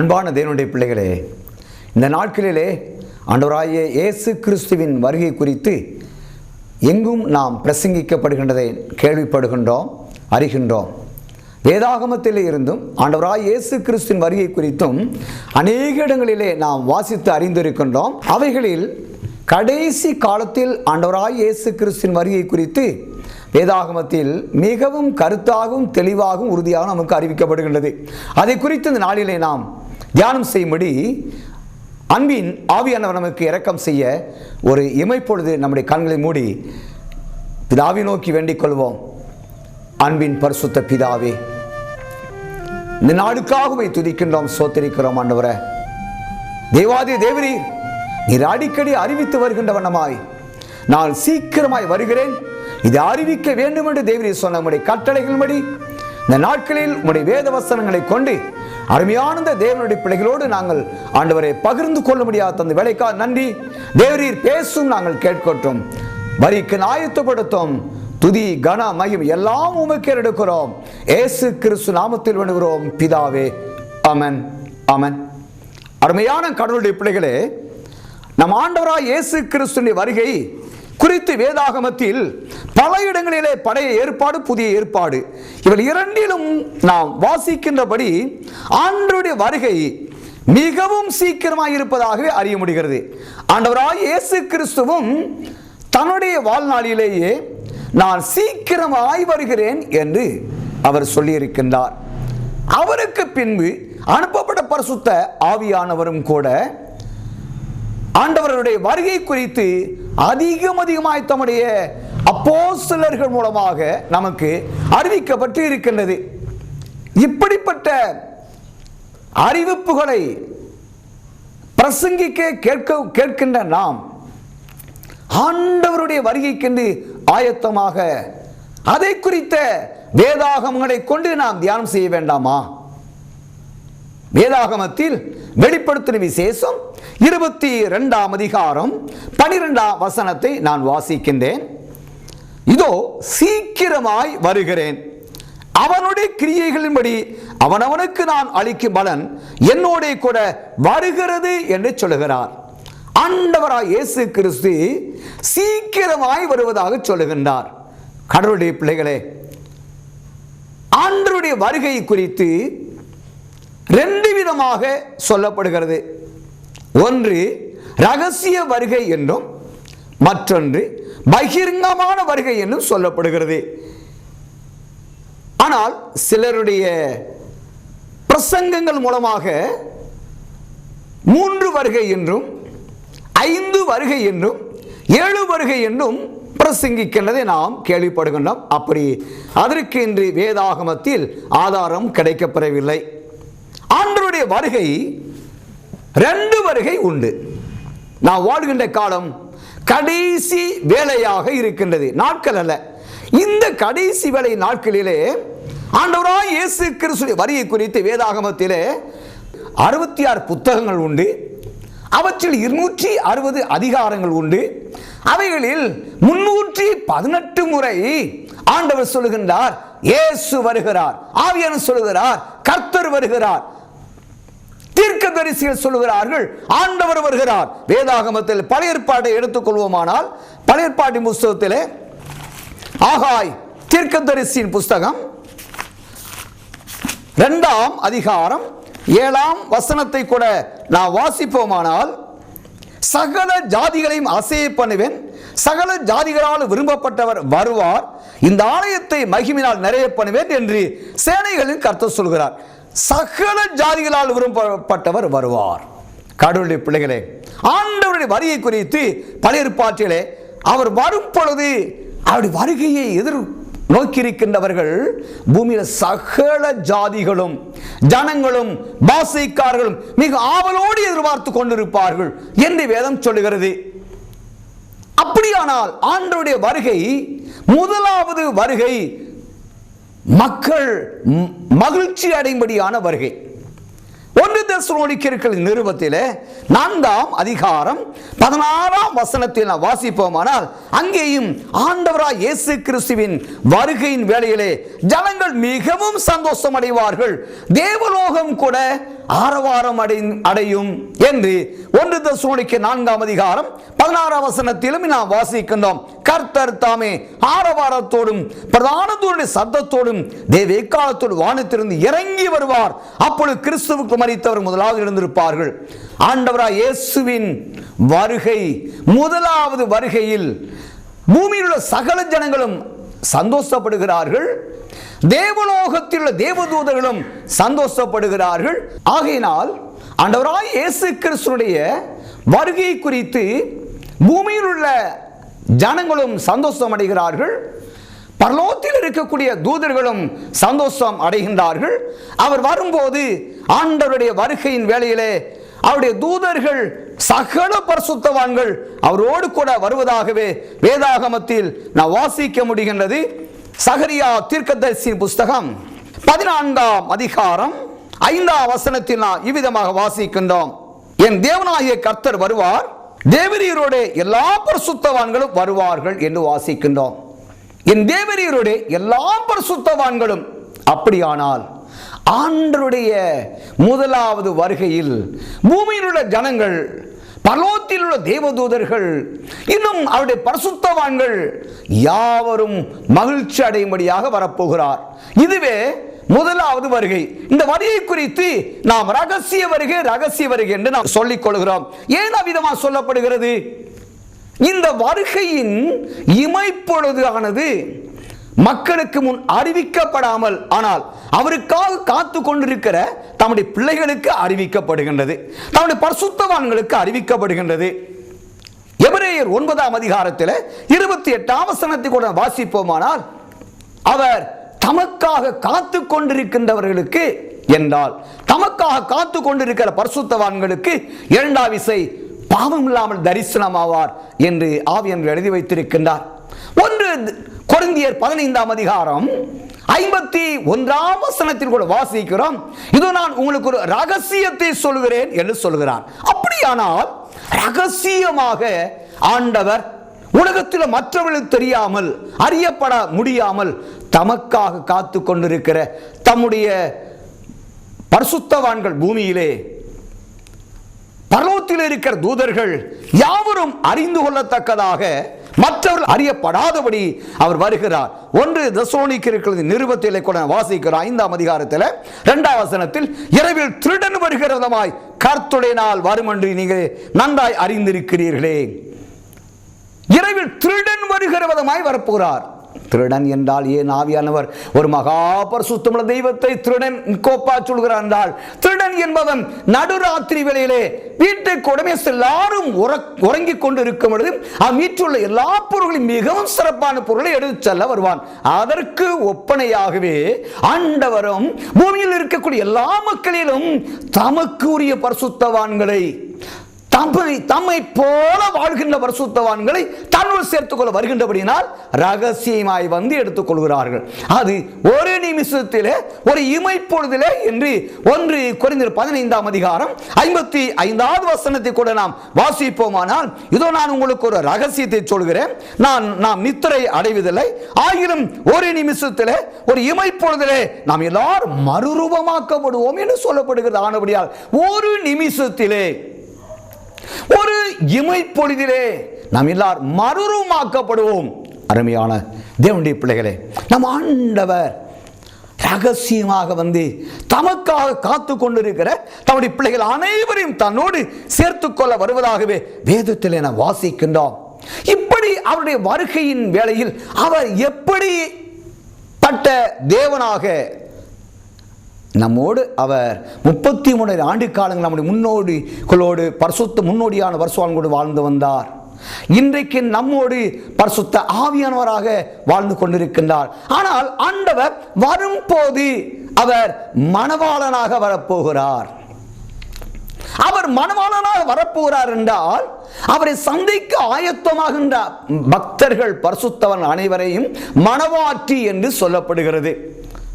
அன்பான தேவனுடைய பிள்ளைகளே இந்த நாட்களிலே ஆண்டவராகிய இயேசு கிறிஸ்துவின் வருகை குறித்து எங்கும் நாம் பிரசங்கிக்கப்படுகின்றதை கேள்விப்படுகின்றோம் அறிகின்றோம். வேதாகமத்தில் இருந்தும் ஆண்டவராய் இயேசு கிறிஸ்துவின் வருகை குறித்தும் அநேக இடங்களிலே நாம் வாசித்து அறிந்திருக்கின்றோம். அவைகளில் கடைசி காலத்தில் ஆண்டவராய் இயேசு கிறிஸ்துவின் வருகை குறித்து வேதாகமத்தில் மிகவும் கருத்தாகவும் தெளிவாகவும் உறுதியாக நமக்கு அறிவிக்கப்படுகின்றது. அதை குறித்து இந்த நாளிலே நாம் தியானம் செய்யும்படி அன்பின் ஆவியானவர் நமக்கு இரக்கம் செய்ய ஒரு இமைப்பொழுது நம்முடைய கண்களை மூடி பிதாவை நோக்கி வேண்டிக் கொள்வோம். அன்பின் பரிசுத்த பிதாவே இந்த நாடுக்காகவே துதிக்கின்றோம் சோத்தரிக்கிறோம் ஆண்டவரை. தேவாதி தேவரி நீர் அடிக்கடி அறிவித்து வருகின்ற வண்ணமாய் நான் சீக்கிரமாய் வருகிறேன். இதை அறிவிக்க வேண்டும் என்று தேவரி சொன்ன உடைய கட்டளைகளின்படி இந்த நாட்களில் உடைய வேத வசனங்களை கொண்டு அருமையான இந்த தேவனுடைய பிள்ளைகளோடு நாங்கள் ஆண்டவரை பகிர்ந்து கொள்ள முடியாத தந்த வேலைக்கா நன்றி. தேவரீர் பேசும் நாங்கள் கேட்கட்டும். வரிக்கு ஆயத்தப்படுத்தும் துதி கன மகிம் எல்லாம் உமக்கே எடுக்கிறோம். ஏசு கிறிஸ்து நாமத்தில் வணுகிறோம் பிதாவே அமன் அமன் அருமையான கடவுளுடைய பிள்ளைகளே நம் ஆண்டவராய் இயேசு கிறிஸ்துவின் வருகை குறித்து வேதாகமத்தில் பல இடங்களிலே பழைய ஏற்பாடு புதிய ஏற்பாடு. இவள் இரண்டிலும் நாம் வாசிக்கின்றபடி ஆண்டருடைய வருகை மிகவும் சீக்கிரமாக இருப்பதாகவே அறிய முடிகிறது. ஆண்டவராய் இயேசு கிறிஸ்துவும் தன்னுடைய வாழ்நாளிலேயே நான் சீக்கிரமாய் வருகிறேன் என்று அவர் சொல்லியிருக்கின்றார். அவருக்கு பின்பு அனுப்பப்பட்ட பரிசுத்த ஆவியானவரும் கூட ஆண்டவருடைய வருகை குறித்து அதிகம் அதிகமாய் தம்முடைய அப்போஸ்தலர்கள் மூலமாக நமக்கு அறிவிக்கப்பட்டு இருக்கின்றது. இப்படிப்பட்ட அறிவிப்புகளை பிரசங்கிக்க கேட்க கேட்கின்ற நாம் ஆண்டவருடைய வருகைக்கென்று ஆயத்தமாக அதை குறித்த வேதாகமங்களை கொண்டு நாம் தியானம் செய்ய வேண்டாமா? வேதாகமத்தில் வெளிப்படுத்தின விசேஷம் இருபத்தி ரெண்டாம் அதிகாரம் பனிரெண்டாம் வசனத்தை நான் வாசிக்கின்றேன். இதோ சீக்கிரமாய் வருகிறேன். அவனுடைய கிரியைகளின்படி அவனவனுக்கு நான் அளிக்கும் பலன் என்னோட கூட வருகிறது என்று சொல்லுகிறார். ஆண்டவராய் இயேசு கிறிஸ்து சீக்கிரமாய் வருவதாக சொல்லுகின்றார். கடவுளுடைய பிள்ளைகளே ஆண்டருடைய வருகை குறித்து ரெண்டு விதமாக சொல்லப்படுகிறது. ஒன்று ரகசிய வருகை என்றும் மற்றொன்று பகிரங்கமான வருகை என்றும் சொல்லப்படுகிறது. ஆனால் சிலருடைய பிரசங்கங்கள் மூலமாக மூன்று வருகை என்றும் ஐந்து வருகை என்றும் ஏழு வருகை என்றும் பிரசங்கிக்கின்றதை நாம் கேள்விப்படுகின்றோம். அப்படி அதற்கு இன்று வேதாகமத்தில் ஆதாரம் கிடைக்கப்பெறவில்லை. ஆண்டருடைய வருகை ரெண்டு வருகை உண்டு. நான் வாழ்கின்ற காலம் கடைசி வேலையாக இருக்கின்றது. நாட்கள் அல்ல. இந்த கடைசி வேலை நாட்களிலே ஆண்டவராய் இயேசு கிறிஸ்துடைய வரியை குறித்து வேதாகமத்திலே அறுபத்தி ஆறு புத்தகங்கள் உண்டு. அவற்றில் இருநூற்றி அறுபது அதிகாரங்கள் உண்டு. அவைகளில் முன்னூற்றி பதினெட்டு முறை ஆண்டவர் சொல்லுகின்றார் இயேசு வருகிறார். ஆவியன் சொல்லுகிறார் கர்த்தர் வருகிறார். தீர்க்கதரிசிகள் சொல்லுகிறார்கள் ஆண்டவர் வருகிறார். வேதாகமத்தில் பழைய ஏற்பாட்டை எடுத்துக்கொள்வோமானால் பழைய ஏற்பாட்டின் புஸ்தகத்திலே ஆகாய் தீர்க்கதரிசியின் புஸ்தகம் இரண்டாம் அதிகாரம் ஏழாம் வசனத்தை கூட நான் வாசிப்போமானால் சகல ஜாதிகளையும் அசைய பண்ணுவேன் சகல ஜாதிகளால் விரும்பப்பட்டவர் வருவார் இந்த ஆலயத்தை மகிமினால் நிறைய பண்ணுவேன் என்று சேனைகளின் கருத்து சொல்கிறார். சகல ஜாதிகளால் விரும்பப்பட்டவர் வருவார். கடவுளுடைய பிள்ளைகளே ஆண்டவருடைய வரியை குறித்து பழைய ஏற்பாட்டிலே அவர் வரும் பொழுது அவருடைய வருகையை எதிர் நோக்கியிருக்கின்றவர்கள் பூமியில் சகல ஜாதிகளும் ஜனங்களும் பாசைக்காரர்களும் மிக ஆவலோடு எதிர்பார்த்து கொண்டிருப்பார்கள் என்று வேதம் சொல்லுகிறது. அப்படியானால் ஆண்டருடைய வருகை முதலாவது வருகை மக்கள் மகிழ்ச்சி அடையும்படியான வருகை. ஒன்று தெசலோனிக்கர்கள் நிருபத்திலே நான்காம் அதிகாரம் பதினாறாம் வசனத்தில் நாம் வாசிப்போமானால் அங்கேயும் ஆண்டவராய் இயேசு கிறிஸ்துவின் வருகையின் வேளையிலே ஜனங்கள் மிகவும் சந்தோஷம் அடைவார்கள் தேவலோகம் கூட ஆரவாரம் அடை அடையும் என்று ஒன்று தசுவனிக்கு நான்காம் அதிகாரம் பதினாறாம் வசனத்திலும் நாம் வாசிக்கின்றோம். கர்த்தர் தாமே ஆரவாரத்தோடும் பிரதானத்தோடு சத்தத்தோடும் தேவ எக்காலத்தோடு வானத்திலிருந்து இறங்கி வருவார். அப்பொழுது கிறிஸ்துவுக்கு மறித்தவர் முதலாவது இருந்திருப்பார்கள் ஆண்டவராய் இயேசுவின் வருகை முதலாவது வருகையில் பூமியில் உள்ள சகல ஜனங்களும் சந்தோஷப்படுகிறார்கள். தேவலோகத்தில் உள்ள தேவதூதர்களும் சந்தோஷப்படுகிறார்கள். ஆகையினால் ஆண்டவராய் இயேசு கிறிஸ்துடைய வருகை குறித்து பூமியில் உள்ள ஜனங்களும் சந்தோஷம் அடைகிறார்கள். பரலோகத்தில் இருக்கக்கூடிய தூதர்களும் சந்தோஷம் அடைகின்றார்கள். அவர் வரும்போது ஆண்டவருடைய வருகையின் வேளையிலே அவருடைய தூதர்கள் சகல பரிசுத்தவான்கள் அவரோடு கூட வருவதாகவே வேதாகமத்தில் நான் வாசிக்க முடிகின்றது. சகரியா தீர்க்கதரிசியின் புஸ்தகம் பதினான்காம் அதிகாரம் ஐந்தாம் வசனத்தில் நான் இவ்விதமாக வாசிக்கின்றோம். என் தேவனாகிய கர்த்தர் வருவார் தேவரீரோட எல்லா பரிசுத்தவான்களும் வருவார்கள் என்று வாசிக்கின்றோம். என் தேவரீரோட எல்லா பரிசுத்தவான்களும் அப்படியானால் ஆண்டருடைய முதலாவது வருகையில் பூமியிலுள்ள ஜனங்கள் பலோத்தில் உள்ள தேவதூதர்கள் இன்னும் அவருடைய பரிசுத்தவான்கள் யாவரும் மகிழ்ச்சி அடையும்படியாக வரப்போகிறார். இதுவே முதலாவது வருகை. இந்த வருகை குறித்து நாம் ரகசிய வருகை ரகசிய வருகை என்று நாம் சொல்லிக் கொள்கிறோம். ஏன் அவ்விதமாக சொல்லப்படுகிறது? இந்த வருகையின் இமைப்பொழுது ஆனது மக்களுக்கு முன் அறிவிக்கப்படாமல் ஆனால் அவருக்காக காத்து கொண்டிருக்கிற தம்முடைய பிள்ளைகளுக்கு அறிவிக்கப்படுகின்றது. தம்முடைய பரிசுத்தவான்களுக்கு அறிவிக்கப்படுகின்றது. எபிரேயர் ஒன்பதாம் அதிகாரத்தில் இருபத்தி எட்டாம் வசனத்தை கூட வாசிப்போமானால் அவர் தமக்காக காத்து கொண்டிருக்கின்றவர்களுக்கு என்றால் தமக்காக காத்து கொண்டிருக்கிற பரிசுத்தவான்களுக்கு இரண்டாம் விசை பாவம் இல்லாமல் தரிசனமாவார் என்று ஆவியன் எழுதி வைத்திருக்கின்றார். ஒன்று கொருந்தியர் பதினைந்தாம் அதிகாரம் ஐம்பத்தி ஒன்றாம் வசனத்தில் கூட வாசிக்கிறோம். இது நான் உங்களுக்கு ஒரு ரகசியத்தை சொல்கிறேன் என்று சொல்கிறார். அப்படியானால் ரகசியமாக ஆண்டவர் உலகத்தில் மற்றவர்களுக்கு தெரியாமல் அறியப்பட முடியாமல் தமக்காக காத்து கொண்டிருக்கிற தம்முடைய பரிசுத்தவான்கள் பூமியிலே பரலோகத்தில் இருக்கிற தூதர்கள் யாவரும் அறிந்து கொள்ளத்தக்கதாக மற்றவர்கள் அறியப்படாதபடி அவர் வருகிறார். ஒன்று தசோனிக்கு இருக்கிறது நிருபத்திலே கூட வாசிக்கிறார். ஐந்தாம் அதிகாரத்தில் இரண்டாம் வசனத்தில் இரவில் திருடன் வருகிறதமாய் கர்த்துடைய நாள் வரும் என்று நீங்கள் நன்றாய் அறிந்திருக்கிறீர்களே. இரவில் திருடன் வருகிற விதமாய் வரப்போகிறார். திருடன் என்றால் ஏன் ஆவியானவர்? ஒரு மகா பரிசுத்தமுள்ள தெய்வத்தை திருடன் கோப்பா சொல்கிறார் என்றால் திருடன் என்பவன் நடுராத்திரி வேளையிலே வீட்டுக்கு உடனே எல்லாரும் உறங்கிக் கொண்டு இருக்கும் பொழுது அவன் வீட்டுள்ள எல்லா பொருள்களையும் மிகவும் சிறப்பான பொருளை எடுத்து செல்ல வருவான். அதற்கு ஒப்பனையாகவே ஆண்டவரும் பூமியில் இருக்கக்கூடிய எல்லா மக்களிலும் தமக்கு உரிய பரிசுத்தவான்களை தம்மை தம்மை போல வாழ்கின்ற பரிசுத்தவான்களை தன்னுள் சேர்த்துக்கொள்ள வருகின்றபடியினால் ரகசியமாய் வந்து எடுத்துக்கொள்கிறார்கள். அது ஒரு நிமிஷத்திலே ஒரு இமைப்பொழுதிலே என்று ஒன்று குறைந்த பதினைந்தாம் அதிகாரம் ஐம்பத்தி ஐந்தாவது வசனத்தை கூட நாம் வாசிப்போமானால் இதோ நான் உங்களுக்கு ஒரு ரகசியத்தை சொல்கிறேன். நான் நாம் நித்திரை அடைவதில்லை. ஆயினும் ஒரு நிமிஷத்திலே ஒரு இமைப்பொழுதிலே நாம் எல்லாரும் மறுரூபமாக்கப்படுவோம் என்று சொல்லப்படுகிறது. ஆனபடியால் ஒரு நிமிஷத்திலே ஒரு இமைப்பொழுதிலே நாம் எல்லார் மறுரூமாக்கப்படுவோம் அருமையான தேவனுடைய பிள்ளைகளே நம் ஆண்டவர் ரகசியமாக வந்து தமக்காக காத்து கொண்டிருக்கிற தம்முடைய பிள்ளைகள் அனைவரையும் தன்னோடு சேர்த்துக்கொள்ள வருவதாகவே வேதத்தில் என வாசிக்கின்றோம். இப்படி அவருடைய வருகையின் வேளையில் அவர் எப்படி பட்ட தேவனாக நம்மோடு அவர் முப்பத்தி மூணு ஆண்டு காலங்கள் நம்முடைய முன்னோடிகளோடு பரிசுத்த முன்னோடியான வருஷவான்களோடு வாழ்ந்து வந்தார். இன்றைக்கு நம்மோடு பரிசுத்த ஆவியானவராக வாழ்ந்து கொண்டிருக்கின்றார். ஆனால் ஆண்டவர் வரும்போது அவர் மணவாளனாக வரப்போகிறார். அவர் மணவாளனாக வரப்போகிறார் என்றால் அவரை சந்தைக்கு ஆயத்தமாகின்ற பக்தர்கள் பரிசுத்தவன் அனைவரையும் மணவாட்டி என்று சொல்லப்படுகிறது.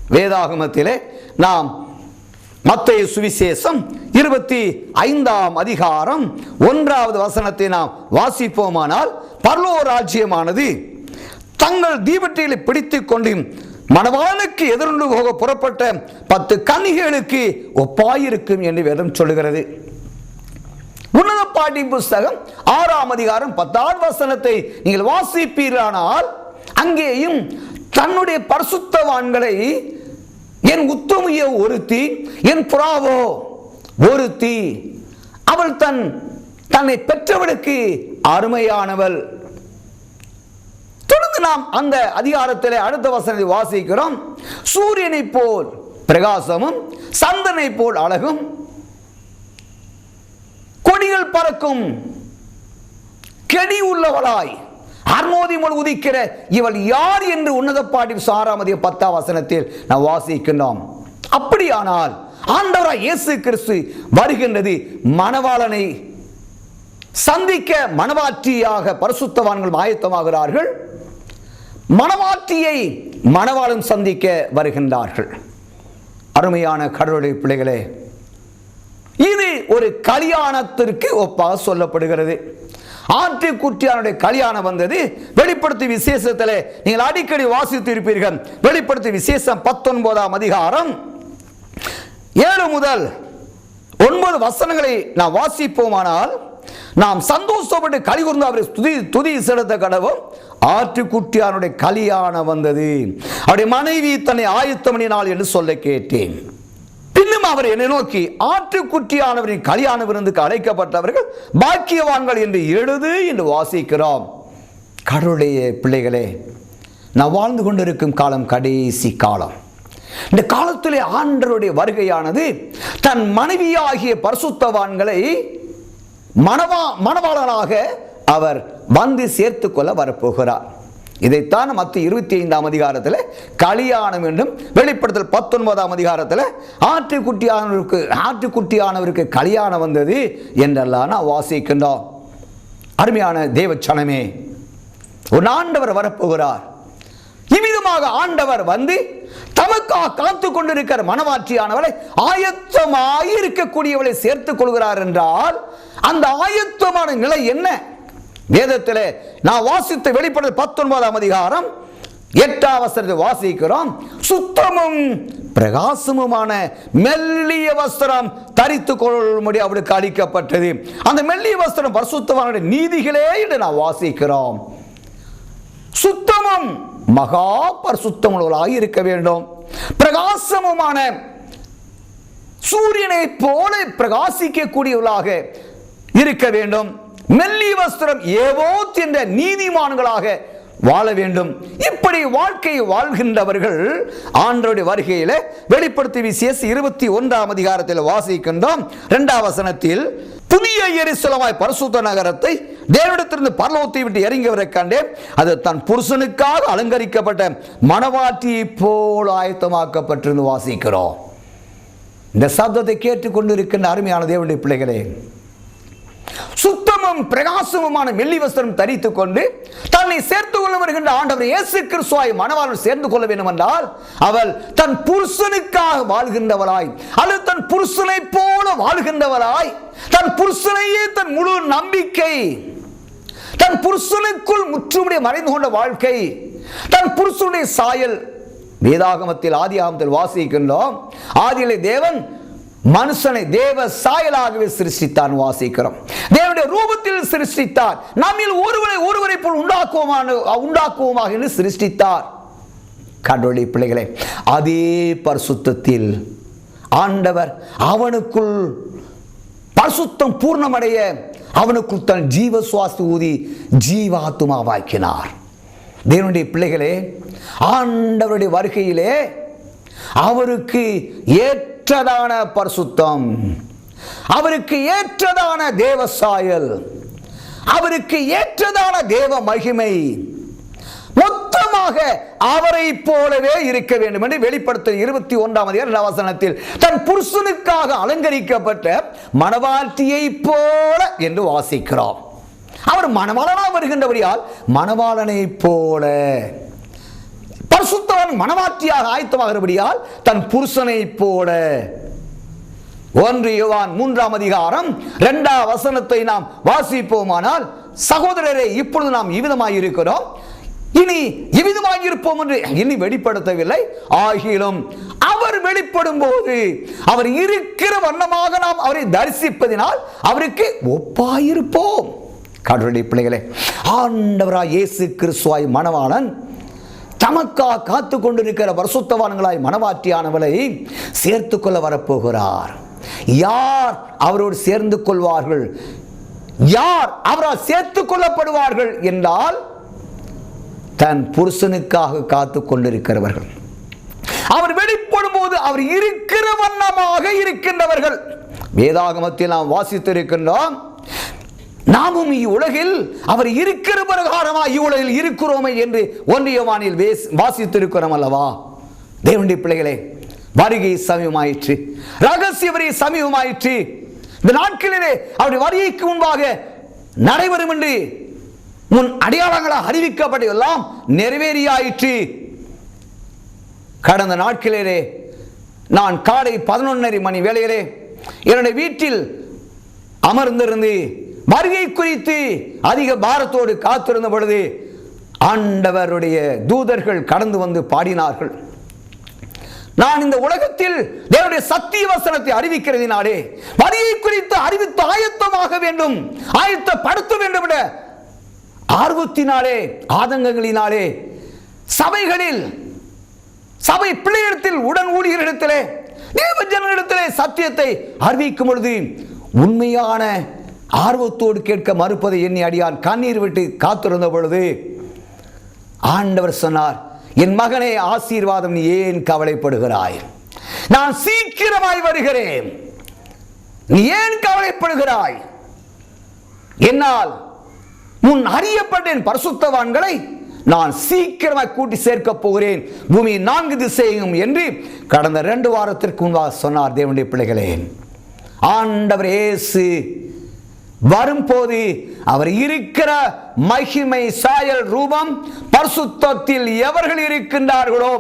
வேதாகமத்திலே நாம் மத்திய சுவிசேஷம் இருபத்தி ஐந்தாம் அதிகாரம் ஒன்றாவது வசனத்தை நாம் வாசிப்போமானால் பர்லோ ராஜ்யமானது தங்கள் தீபட்டிகளை பிடித்து கொண்டு மணவாளனுக்கு எதிர்ந்து போக புறப்பட்ட பத்து கணிகளுக்கு ஒப்பாயிருக்கும் என்று வேதம் சொல்லுகிறது. உன்னத பாட்டி புஸ்தகம் ஆறாம் அதிகாரம் பத்தாவது வசனத்தை நீங்கள் வாசிப்பீரானால் அங்கேயும் தன்னுடைய பரிசுத்தவான்களை என் உத்தமிய ஒருத்தி என் புறாவோ ஒருத்தி. அவள் தன் தன்னை பெற்றவளுக்கு அருமையானவள். தொடர்ந்து நாம் அந்த அதிகாரத்தில் அடுத்த வசனத்தை வாசிக்கிறோம். சூரியனை போல் பிரகாசமும் சந்தனை போல் அழகும். கொடிகள் பறக்கும் கெடி உள்ளவளாய். அர்மோதி முழு உதிக்கிற இவள் யார் என்று உன்னத பாட்டி சாராமதிய பத்தாம் வசனத்தில் நாம் வாசிக்கின்றோம். அப்படியானால் ஆண்டவராய் இயேசு கிறிஸ்து வருகின்றது மணவாளனை சந்திக்க மணவாட்டியாக பரிசுத்தவான்கள் ஆயத்தமாகிறார்கள். மணவாட்டியை மணவாளன் சந்திக்க வருகின்றார்கள். அருமையான கடவுளுடைய பிள்ளைகளே இது ஒரு கல்யாணத்திற்கு ஒப்பாக சொல்லப்படுகிறது. ஆற்றுக்குட்டியானுடைய கல்யாணம் வந்தது. வெளிப்படுத்தி விசேஷத்தில் நீங்கள் அடிக்கடி வாசித்து இருப்பீர்கள். வெளிப்படுத்தி விசேஷம் பத்தொன்பதாம் அதிகாரம். ஏழு முதல் ஒன்பது வசனங்களை நாம் வாசிப்போமானால் நாம் சந்தோஷப்பட்டு கலிகூர்ந்து அவரை துதி துதி செலுத்த கடவும் ஆற்றுக்குட்டியானுடைய கலியான வந்தது. அவருடைய மனைவி தன்னை ஆயத்தம் என்று சொல்ல கேட்டேன். பின்னும் அவர் என்னை நோக்கி ஆற்றுக்குட்டியானவரின் கல்யாண விருந்துக்கு அழைக்கப்பட்டவர்கள் பாக்கியவான்கள் என்று எழுது என்று வாசிக்கிறோம். கடவுளுடைய பிள்ளைகளே நான் வாழ்ந்து கொண்டிருக்கும் காலம் கடைசி காலம். இந்த காலத்திலே ஆண்டருடைய வருகையானது தன் மனைவியாகிய பரிசுத்தவான்களை மணவா மணவாளனாக அவர் வந்து சேர்த்துக்கொள்ள வரப்போகிறார். இதைத்தான் மத்திய இருபத்தி ஐந்தாம் அதிகாரத்தில் கலியாணம் என்றும் வெளிப்படுத்தல் பத்தொன்பதாம் அதிகாரத்தில் ஆற்றுக்குட்டியானவருக்கு ஆற்றுக்குட்டியானவருக்கு கலியாணம் வந்தது என்றெல்லாம் நான் வாசிக்கின்றோம். அருமையான தேவச்சனமே ஒரு ஆண்டவர் வரப்போகிறார். இவ்விதமாக ஆண்டவர் வந்து தமக்காக காத்து கொண்டிருக்கிற மனவாட்சியானவளை ஆயத்தமாக இருக்கக்கூடியவளை சேர்த்துக் கொள்கிறார் என்றால் அந்த ஆயத்தமான நிலை என்ன? வேதத்தில் நான் வாசித்த வெளிப்பட பத்தொன்பதாம் அதிகாரம் எட்டாம் வாசிக்கிறோம். சுத்தமும் பிரகாசமுமான மெல்லிய வஸ்திரம் தரித்து கொள்ளும்படி அவளுக்கு அளிக்கப்பட்டது. அந்த மெல்லிய வஸ்திரம் பரிசுத்தமான நீதிகளே என்று நான் வாசிக்கிறோம். சுத்தமும் மகா பரிசுத்தமுள்ளவர்களாக இருக்க வேண்டும். பிரகாசமுமான சூரியனை போல பிரகாசிக்கக்கூடியவர்களாக இருக்க வேண்டும். மெல்லி வஸ்திரம் ஏவோத் என்ற நீதிமான்களாக வாழ வேண்டும். இப்படி வாழ்க்கை வாழ்கின்றவர்கள் ஆண்டோடைய வருகையில் வெளிப்படுத்தி விசேஷ இருபத்தி ஒன்றாம் அதிகாரத்தில் வாசிக்கின்றோம். இரண்டாம் வசனத்தில் புதிய எரிசலமாய் பரிசுத்த நகரத்தை தேவனிடத்திலிருந்து பரலோகத்தை விட்டு இறங்கியவரை கண்டேன். அது தன் புருஷனுக்காக அலங்கரிக்கப்பட்ட மனவாட்டி போல் ஆயத்தமாக்கப்பட்டிருந்து வாசிக்கிறோம். இந்த சப்தத்தை கேட்டுக்கொண்டிருக்கின்ற அருமையான தேவனுடைய பிள்ளைகளே சுத்தமும் பிரகாசமுமான மெல்லி வஸ்திரம் தரித்துக் கொண்டு தன்னை சேர்த்து கொள்ள வருகின்ற ஆண்டவர் இயேசு கிறிஸ்துவாய் மணவாளன் சேர்ந்து கொள்ள வேண்டும் என்றால் அவள் தன் புருஷனுக்காக வாழ்கின்றவளாய் அல்லது தன் புருஷனை போல வாழ்கின்றவளாய் தன் புருஷனையே தன் முழு நம்பிக்கை தன் புருஷனுக்குள் முற்றுமுடைய மறைந்து கொண்ட வாழ்க்கை தன் புருஷனுடைய சாயல் வேதாகமத்தில் ஆதியாகமத்தில் வாசிக்கின்றோம். ஆதியிலே தேவன் மனுஷனை தேவ சாயலாகவே சிருஷ்டித்தான் வாசிக்கிறோம். தேவனுடைய ரூபத்தில் சிருஷ்டித்தார் நம்மில் ஒருவரை ஒருவரை போல் உண்டாக்குவோமான உண்டாக்குவோமாக என்று சிருஷ்டித்தார். கடவுளி பிள்ளைகளே அதே பரிசுத்தத்தில் ஆண்டவர் அவனுக்குள் பரிசுத்தம் பூர்ணமடைய அவனுக்குள் தன் ஜீவ சுவாச ஊதி ஜீவாத்துமாவாக்கினார் தேவனுடைய பிள்ளைகளே ஆண்டவருடைய வருகையிலே அவருக்கு ஏற்றதான பரிசுத்தம். அவருக்கு ஏற்றதான தேவ சாயல். அவருக்கு ஏற்றதான தேவ மகிமை. மொத்தமாக அவரை போலவே இருக்க வேண்டும் என்று வெளிப்படுத்த இருபத்தி ஒன்றாம் அதிகார வசனத்தில் தன் புருஷனுக்காக அலங்கரிக்கப்பட்ட மணவாட்டியை போல என்று வாசிக்கிறோம் அவர் மணவாளனாக வருகின்றபடியால் மணவாளனை போல. பரிசுத்தவன் மனமாற்றியாக ஆயத்தமாகிறபடியால் தன் புருஷனை போல. ஒன்று யுவான் மூன்றாம் அதிகாரம் இரண்டாம் வசனத்தை நாம் வாசிப்போமானால் சகோதரரே இப்பொழுது நாம் இவ்விதமாய் இருக்கிறோம் இனி இவ்விதமாக இருப்போம் என்று இனி வெளிப்படுத்தவில்லை. ஆகிலும் அவர் வெளிப்படும் போது அவர் இருக்கிற வண்ணமாக நாம் அவரை தரிசிப்பதினால் அவருக்கு ஒப்பாயிருப்போம். கடவுளுடைய பிள்ளைகளே ஆண்டவராய் இயேசு கிறிஸ்துவாய் மணவாளன் தமக்கா காத்து கொண்டிருக்கிற பரிசுத்தவான்களாய் மனவாற்றியானவளை சேர்த்து கொள்ள வரப்போகிறார். யார் அவரோடு சேர்ந்து கொள்வார்கள்? யார் அவரால் சேர்த்து கொள்ளப்படுவார்கள் என்றால் தன் புருஷனுக்காக காத்து கொண்டிருக்கிறவர்கள். அவர் வெளிப்படும் போது அவர் இருக்கிற வண்ணமாக இருக்கின்றவர்கள். வேதாகமத்தில் நாம் வாசித்திருக்கின்றோம் நாமும் இவ்வுலகில் அவர் இருக்கிற பிரகாரமாக இவ்வுலகில் இருக்கிறோமே என்று ஒன்றியவானில் வேஸ்- வாசித்திருக்கிறோம் அல்லவா? தேவனுடைய பிள்ளைகளே வருகை சமீபமாயிற்று. ரகசிய வரி சமீபமாயிற்று. இந்த நாட்களிலே அவருடைய வருகைக்கு முன்பாக நடைபெறும் என்று முன் அடையாளங்களாக அறிவிக்கப்பட்ட எல்லாம் நிறைவேறியாயிற்று. கடந்த நாட்களிலே நான் காலை பதினொன்றரை மணி வேளையிலே என்னுடைய வீட்டில் அமர்ந்திருந்து வருகை குறித்து அதிக பாரத்தோடு காத்திருந்த பொழுது ஆண்டவருடைய தூதர்கள் கடந்து வந்து பாடினார்கள். நான் இந்த உலகத்தில் தேவனுடைய சத்திய வசனத்தை அறிவிக்கிறதினாலே வரியை குறித்து அறிவித்து ஆயத்தமாக வேண்டும் ஆயத்தப்படுத்த வேண்டும் விட ஆர்வத்தினாலே ஆதங்கங்களினாலே சபைகளில் சபை பிள்ளையிடத்தில் உடன் ஊழியர்களிடத்திலே தேவ ஜனங்களிடத்திலே சத்தியத்தை அறிவிக்கும் பொழுது உண்மையான ஆர்வத்தோடு கேட்க மறுப்பதை எண்ணி அடியான் கண்ணீர் விட்டு காத்திருந்த பொழுது ஆண்டவர் சொன்னார் என் மகனே ஆசீர்வாதம் நீ ஏன் கவலைப்படுகிறாய்? நான் சீக்கிரமாய் வருகிறேன். நீ ஏன் கவலைப்படுகிறாய்? என்னால் முன் அறியப்பட்டேன் பரிசுத்தவான்களை நான் சீக்கிரமாய் கூட்டி சேர்க்கப் போகிறேன். பூமி நான்கு திசையும் என்று கடந்த ரெண்டு வாரத்திற்கு முன்பாக சொன்னார் தேவனுடைய பிள்ளைகளே. ஆண்டவர் ஏசு வரும்போது அவர் இருக்கிற மகிமை சாயல் ரூபம் பரிசுத்தத்தில் எவர்கள் இருக்கின்றார்களோ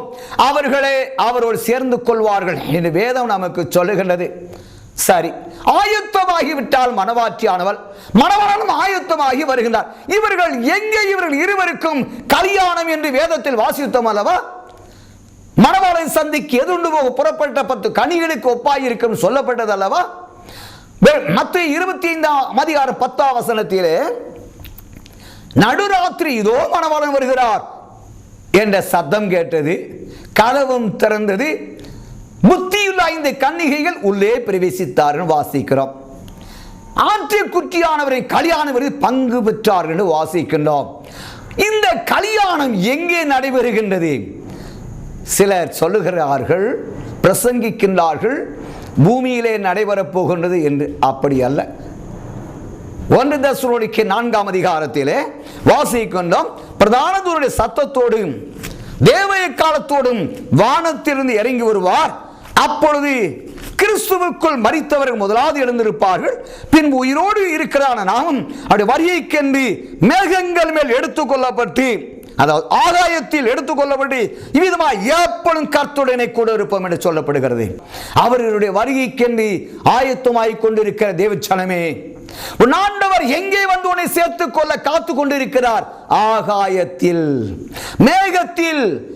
அவர்களே அவரோடு சேர்ந்து கொள்வார்கள் என்று வேதம் நமக்கு சொல்லுகின்றது. சரி ஆயுத்தமாகிவிட்டால் மனவாற்றியானவள் மணவாளனும் ஆயத்தமாகி வருகின்றார். இவர்கள் எங்கே இவர்கள் இருவருக்கும் கல்யாணம் என்று வேதத்தில் வாசித்தோம் அல்லவா? மணவாளன் சந்திக்கு எதுண்டு போக புறப்பட்ட பத்து கனிகளுக்கு ஒப்பாயிருக்கும் சொல்லப்பட்டது அல்லவா? மற்ற இருபத்தி ஐந்தாம் அதிகார பத்தாம் வசனத்திலே நடுராத்திரி இதோ மணவாளன் வருகிறார் என்ற சத்தம் கேட்டது கதவும் திறந்தது புத்தியுள்ள ஐந்து கன்னிகைகள் உள்ளே பிரவேசித்தார்கள் வாசிக்கிறோம். ஆற்று குட்டியானவரை கல்யாணவரில் பங்கு பெற்றார் என்று வாசிக்கின்றோம். இந்த கல்யாணம் எங்கே நடைபெறுகின்றது? சிலர் சொல்லுகிறார்கள் பிரசங்கிக்கின்றார்கள் பூமியிலே நடைபெறப் போகின்றது என்று அப்படி அல்ல. ஒன்று தசுரோடிக்கு நான்காம் அதிகாரத்திலே வாசிக்கின்றோம். பிரதான தூருடைய சத்தத்தோடும் தேவய காலத்தோடும் வானத்திலிருந்து இறங்கி வருவார். அப்பொழுது கிறிஸ்துவுக்குள் மறித்தவர்கள் முதலாவது எழுந்திருப்பார்கள். பின்பு உயிரோடு இருக்கிறான நாமும் அப்படி வரியைக்கென்று மேகங்கள் மேல் எடுத்துக்கொள்ளப்பட்டு அதாவது ஆதாயத்தில் எடுத்துக்கொள்ளபடி இவ்விதமாக எப்பொழுதும் கர்த்துடனை கூட இருப்போம் என்று சொல்லப்படுகிறது. அவர்களுடைய வருகைக்கென்று ஆயத்தமாய் கொண்டிருக்கிற தேவச்சனமே உன் ஆண்டவர் எங்கே வந்து உன்னை சேர்த்துக் கொள்ள காத்து கொண்டிருக்கிறார்? ஆகாயத்தில். மேகத்தில்.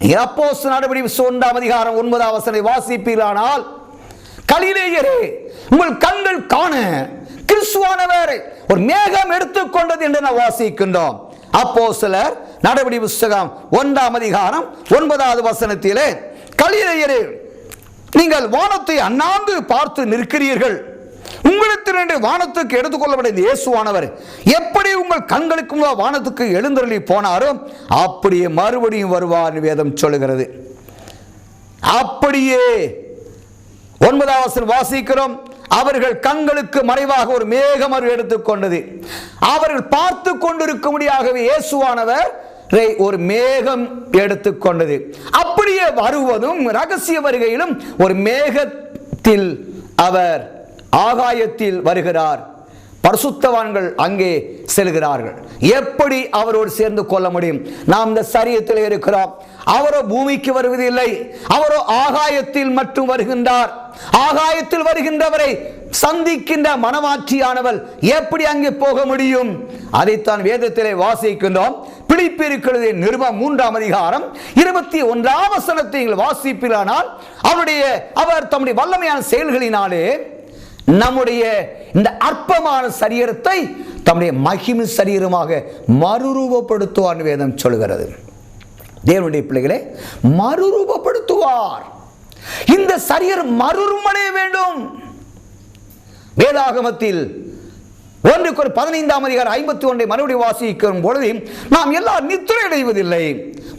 அப்போஸ் நடவடி ஒன்றாம் அதிகாரம் ஒன்பதாம் வசனை வாசிப்பீரானால் கலிலேயரே உங்கள் கண்கள் காண கிறிஸ்துவானவர் ஒரு மேகம் எடுத்துக்கொண்டது என்று நான் வாசிக்கின்றோம். அப்போ சிலர் நடவடி புஸ்தகம் ஒன்றாம் அதிகாரம் ஒன்பதாவது வசனத்திலே கலிலேயரே நீங்கள் வானத்தை அண்ணாந்து பார்த்து நிற்கிறீர்கள். உங்களிடத்திலிருந்து வானத்துக்கு எடுத்துக்கொள்ளப்பட இந்த இயேசுவானவர் எப்படி உங்கள் கண்களுக்கு வானத்துக்கு எழுந்தருளி போனாரோ அப்படியே மறுபடியும் வருவார் வேதம் சொல்லுகிறது. அப்படியே ஒன்பதாவது வாசிக்கிறோம். அவர்கள் கண்களுக்கு மறைவாக ஒரு மேகமறு எடுத்துக்கொண்டது. அவர்கள் பார்த்து கொண்டிருக்கும்படியாகவே இயேசுவானவர் ஒரு மேகம் எடுத்துக்கொண்டது. அப்படியே வருவதும் ரகசிய வருகையிலும் ஒரு மேகத்தில் அவர் ஆகாயத்தில் வருகிறார். பரிசுத்தவான்கள் அங்கே செல்கிறார்கள். எப்படி அவரோடு சேர்ந்து கொள்ள முடியும்? நாம் இந்த சரியத்தில் இருக்கிறோம். அவரோ பூமிக்கு வருவதில்லை. அவரோ ஆகாயத்தில் மட்டும் வருகின்றார். ஆகாயத்தில் வருகின்றவரை சந்திக்கின்ற மனமாட்சியானவள் எப்படி அங்கே போக முடியும்? அதைத்தான் வேதத்திலே வாசிக்கின்றோம். பிடிப்பிருக்கிறது நிருபம் மூன்றாம் அதிகாரம் இருபத்தி ஒன்றாம் வசனத்தை நீங்கள் வாசிப்பிலானால் அவருடைய அவர் தம்முடைய வல்லமையான செயல்களினாலே நம்முடைய இந்த அற்பமான சரீரத்தை தம்முடைய மகிமை சரீரமாக மறுரூபப்படுத்துவார் வேதம் சொல்கிறது. தேவனுடைய பிள்ளைகளே மறுரூபப்படுத்துவார். இந்த சரீரம் மறுரூபமடைய வேண்டும். வேதாகமத்தில் ஒன்றுக்கு ஒரு பதினைந்தாம் அதிகாரம் ஐம்பத்தி ஒன்றை மறுபடியும் வாசிக்கும் பொழுது நாம் எல்லாம் நித்திரை அடைவதில்லை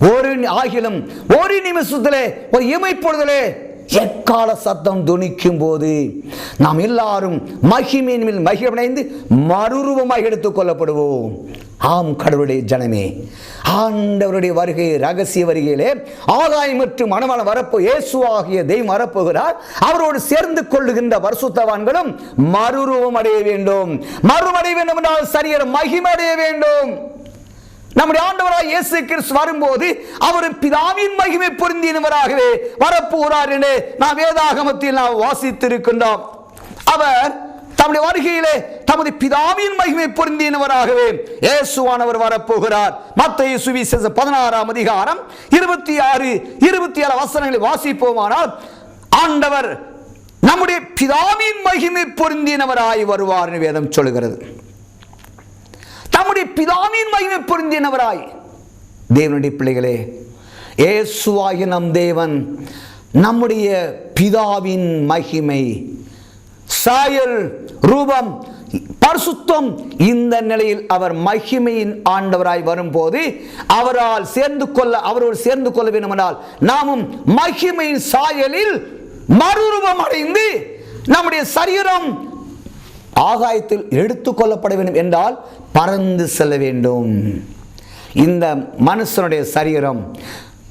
ஒரு ஆகிலும் ஒரு நிமிஷத்திலே ஒரு இமைப்பொழுதிலே எக்கால சத்தம் துணிக்கும் போது நாம் எல்லாரும் மகிமையின் மேல் மகிழ்வடைந்து மறுரூபமாக எடுத்துக் கொள்ளப்படுவோம். ஆம் கடவுளுடைய ஜனமே. ஆண்டவருடைய வருகை ரகசிய வருகையிலே ஆதாயம் மற்றும் மனமான வரப்போ இயேசுவாகிய தெய்வம் வரப்போகிறார். அவரோடு சேர்ந்து கொள்ளுகின்ற வருசுத்தவான்களும் மறுரூபம் அடைய வேண்டும். மறுமடைய வேண்டும் என்றால் சரியர் மகிமடைய வேண்டும். நம்முடைய ஆண்டவராய் இயேசு கிறிஸ்து வரும்போது அவர் பிதாவின் மகிமை பொருந்தினவராகவே வரப்போகிறார் என்று நாம் வேதாகமத்தில் நாம் வாசித்திருக்கின்றோம். அவர் தம்முடைய வருகையிலே தமது பிதாவின் மகிமை பொருந்தினவராகவே இயேசுவானவர் வரப்போகிறார். மத்திய சுவிசேஷ பதினாறாம் அதிகாரம் இருபத்தி ஆறு இருபத்தி ஏழு வசனங்களை வாசிப்போமானால் ஆண்டவர் நம்முடைய பிதாவின் மகிமை பொருந்தினவராய் வருவார் என்று வேதம் சொல்கிறது. தம்முடைய பிதாவின் மகிமை பொருந்தினவராய். தேவனுடைய பிள்ளைகளே ஏசுவாய நம் தேவன் நம்முடைய பிதாவின் மகிமை சாயல் ரூபம் பரிசுத்தம் இந்த நிலையில் அவர் மகிமையின் ஆண்டவராய் வரும்போது அவரால் சேர்ந்து கொள்ள அவரோடு சேர்ந்து கொள்ள வேண்டுமென்றால் நாமும் மகிமையின் சாயலில் மறுரூபம் அடைந்து நம்முடைய சரீரம் ஆகாயத்தில் எடுத்துக்கொள்ளப்பட வேண்டும் என்றால் பறந்து செல்ல வேண்டும். இந்த மனுஷனுடைய சரீரம்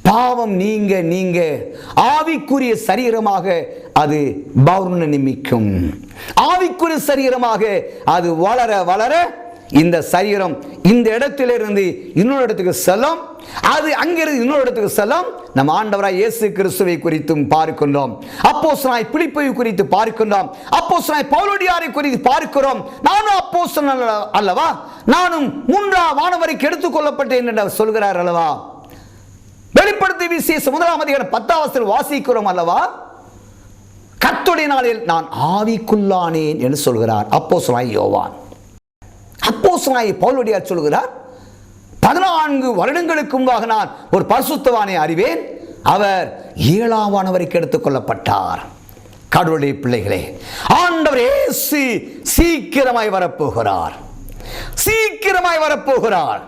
பாவம் நீங்க நீங்க ஆவிக்குரிய சரீரமாக அது பௌர்ணமிக்கும் ஆவிக்குரிய சரீரமாக அது வளர வளர இந்த சரீரம் இந்த இடத்திலிருந்து இன்னொரு இடத்துக்கு செல்லும். அது அங்கிருந்து இன்னொரு இடத்துக்கு செல்லும். நம் ஆண்டவராய் இயேசு கிறிஸ்துவை குறித்தும் பார்க்கின்றோம். அப்போஸ்தலனாய் பிடிப்பை குறித்து பார்க்கின்றோம். அப்போஸ்தலனாய் பவுலடியாரை குறித்து பார்க்கிறோம். நானும் அப்போ அல்லவா? நானும் மூன்றாம் வானவரைக்கு எடுத்துக் கொள்ளப்பட்டேன் என்று சொல்கிறார் அல்லவா? வெளிப்படுத்தி விசேஷ முதலாம் அதிகாரம் பத்தாவசத்தில் வாசிக்கிறோம் அல்லவா? கத்துடைய நாளில் நான் ஆவிக்குள்ளானேன் என்று சொல்கிறார் அப்போஸ்தலனாய் யோவான். அப்போஸ்தலனாய் பவுலடியார் சொல்கிறார் பதினான்கு வருடங்களுக்கு முன்பாக நான் ஒரு பரிசுத்தவானை அறிவேன். அவர் ஏழாவானவருக்கு எடுத்துக் கொள்ளப்பட்டார். கடவுளுடைய பிள்ளைகளே ஆண்டவர் ஏசு சீக்கிரமாய் வரப்போகிறார். சீக்கிரமாய் வரப்போகிறார்.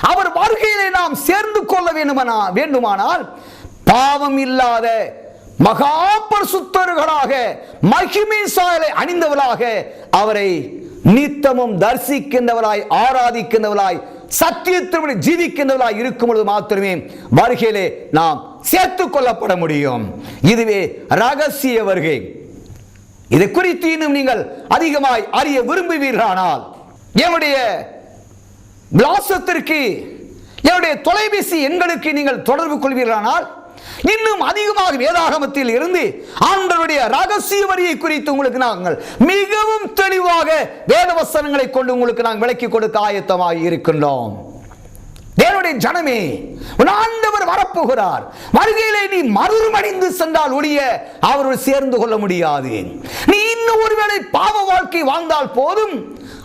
அவர் வருகையிலே நாம் சேர்ந்து கொள்ள வேண்டுமானா வேண்டுமானால் பாவம் இல்லாத மகா பரிசுத்தர்களாக மகிமை சாயலை அணிந்தவர்களாக அவரை நித்தமும் தரிசிக்கின்றவராய் ஆராதிக்கின்றவராய் சத்தியத்தின்படி ஜீவிக்கின்றவராய் இருக்கும் பொழுது மாத்திரமே வருகையிலே நாம் சேர்த்து கொள்ளப்பட முடியும். இதுவே ரகசிய வருகை. இதை குறித்து இன்னும் நீங்கள் அதிகமாய் அறிய விரும்புவீர்களானால் என்னுடைய விலாசத்திற்கு என்னுடைய தொலைபேசி எண்களுக்கு நீங்கள் தொடர்பு கொள்வீர்களானால் இன்னும் அதிகமாக வேதாகமத்தில் இருந்து ஆண்டவருடைய ரகசிய வரியை குறித்து உங்களுக்கு நாங்கள் மிகவும் தெளிவாக வேத வசனங்களை கொண்டு உங்களுக்கு நாங்கள் விளக்கி கொடுக்க ஆயத்தமாக இருக்கின்றோம். தேவனுடைய ஜனமே உன் ஆண்டவர் வரப்போகிறார். வருகையிலே நீ மறுமடைந்து சென்றால் ஒழிய அவரோடு சேர்ந்து கொள்ள முடியாது. நீ இன்னும் ஒருவேளை பாவ வாழ்க்கை வாழ்ந்தால் போதும்.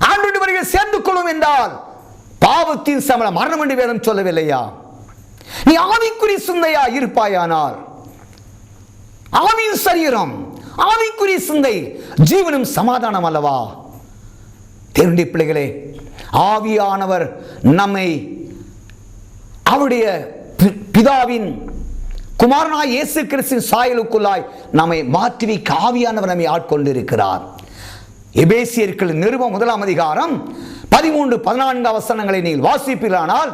ஆண்டோடு வருகை சேர்ந்து கொள்ளும் என்றால் பாவத்தின் சமல மரணம் என்று வேதம் சொல்லவில்லையா? நீ ஆவிக்குறி சிந்தையா இருப்பாயானால் ஆவின் சரீரம் ஆவிக்குரிய சிந்தை ஜீவனும் சமாதானம் அல்லவா? தேவனுடைய பிள்ளைகளே ஆவியானவர் நம்மை அவருடைய பிதாவின் குமாரனாய் இயேசு கிறிஸ்தின் சாயலுக்குள்ளாய் நம்மை மாற்றி காவியானவர் நம்மை ஆட்கொண்டிருக்கிறார். எபேசியர்கள் நிறுவ முதலாம் அதிகாரம் பதிமூன்று பதினான்கு அவசரங்களை நீங்கள் வாசிப்பீர்களானால்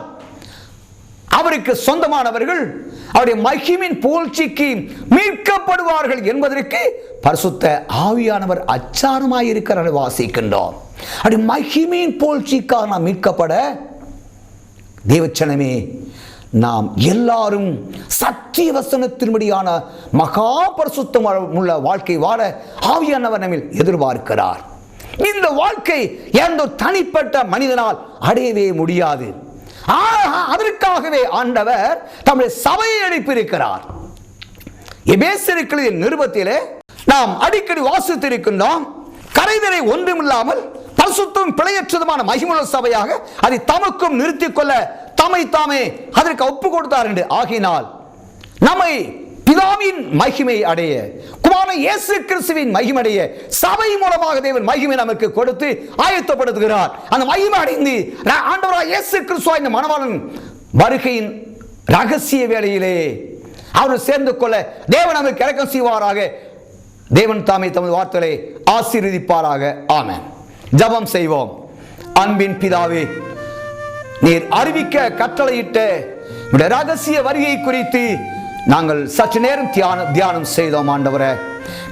அவருக்கு சொந்தமானவர்கள் அவருடைய மகிமின் புகழ்ச்சிக்கு மீட்கப்படுவார்கள் என்பதற்கு பரிசுத்த ஆவியானவர் அச்சாரமாய் இருக்கிறார் வாசிக்கின்றோம். அப்படி மகிமின் புகழ்ச்சிக்காக நாம் மீட்கப்பட தேவச்சனமே நாம் எல்லாரும் சத்திய வசனத்தின்படியான மகா பரிசுத்தம் உள்ள வாழ்க்கை வாழ ஆவியானவர் நம்ம எதிர்பார்க்கிறார். இந்த வாழ்க்கை எந்த தனிப்பட்ட மனிதனால் அடையவே முடியாது. அதற்காகவே ஆண்டவர் தம்முடைய சபையை அனுப்பியிருக்கிறார். எபேசருக்களின் நிருபத்திலே நாம் அடிக்கடி வாசித்திருக்கின்றோம் கரைதரை ஒன்றுமில்லாமல் பரிசுத்தும் பிழையற்றதுமான மகிமுள்ள சபையாக அதை தமக்கும் நிறுத்திக் கொள்ள தம்மை தாமே அதற்கு ஒப்பு கொடுத்தார் என்று ஆகினால் நம்மை பிதாவின் மகிமை அடைய குமாரன் இயேசு கிறிஸ்துவின் மகிமடைய சபை மூலமாக தேவன் மகிமை நமக்கு கொடுத்து ஆயத்தப்படுத்துகிறார். அந்த மகிமை அடைந்து ர- இயேசு கிறிஸ்துவ இந்த மணவாளன் வருகையின் ரகசிய வேளையிலே அவர் சேர்ந்து கொள்ள தேவன் நமக்கு இறக்கம் செய்வாராக. தேவன் தாமே தமது வார்த்தைகளை ஆசீர்வதிப்பாராக. ஆமென். ஜெபம் செய்வோம். அன்பின் பிதாவே நீர் அறிவிக்க கட்டளையிட்ட ரகசிய வருகை குறித்து நாங்கள் சற்று நேரம் தியானம் தியானம் செய்தோம் ஆண்டவரே.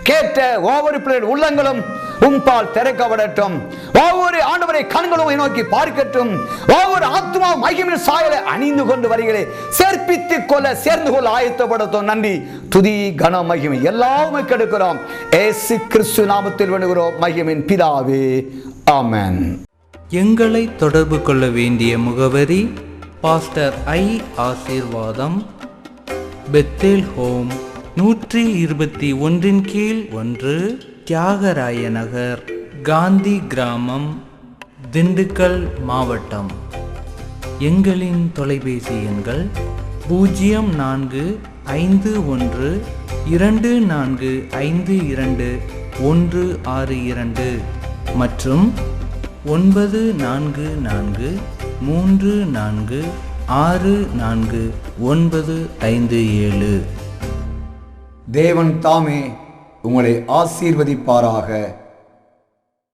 கேட்ட ஒவ்வொரு பிள்ளைகள் உள்ளங்களும் உம்பால் திறக்கப்படட்டும். ஒவ்வொரு ஆண்டவரை கண்களும் நோக்கி பார்க்கட்டும். ஒவ்வொரு ஆத்மா மகிமின் சாயலை அணிந்து கொண்டு வருகிறே. சேர்ப்பித்துக் கொள்ள சேர்ந்து கொள்ள ஆயத்தப்படுத்தும் நன்றி. துதி கன மகிமை. எல்லாமே கெடுக்கிறோம். ஏசு கிறிஸ்து நாமத்தில் வேண்டுகிறோம். மகிமின் பிதாவே. ஆமன். எங்களை தொடர்பு கொள்ள வேண்டிய முகவரி பாஸ்டர் ஐ. ஆசீர்வாதம் பெத்தேல் ஹோம் நூற்றி இருபத்தி ஒன்றின் கீழ் ஒன்று தியாகராய நகர் காந்தி கிராமம் திண்டுக்கல் மாவட்டம். எங்களின் தொலைபேசி எண்கள் பூஜ்ஜியம் நான்கு ஐந்து ஒன்று இரண்டு நான்கு ஐந்து இரண்டு ஒன்று ஆறு இரண்டு மற்றும் ஒன்பது நான்கு நான்கு மூன்று நான்கு ஆறு நான்கு ஒன்பது ஐந்து ஏழு. தேவன் தாமே உங்களை ஆசீர்வதிப்பாராக.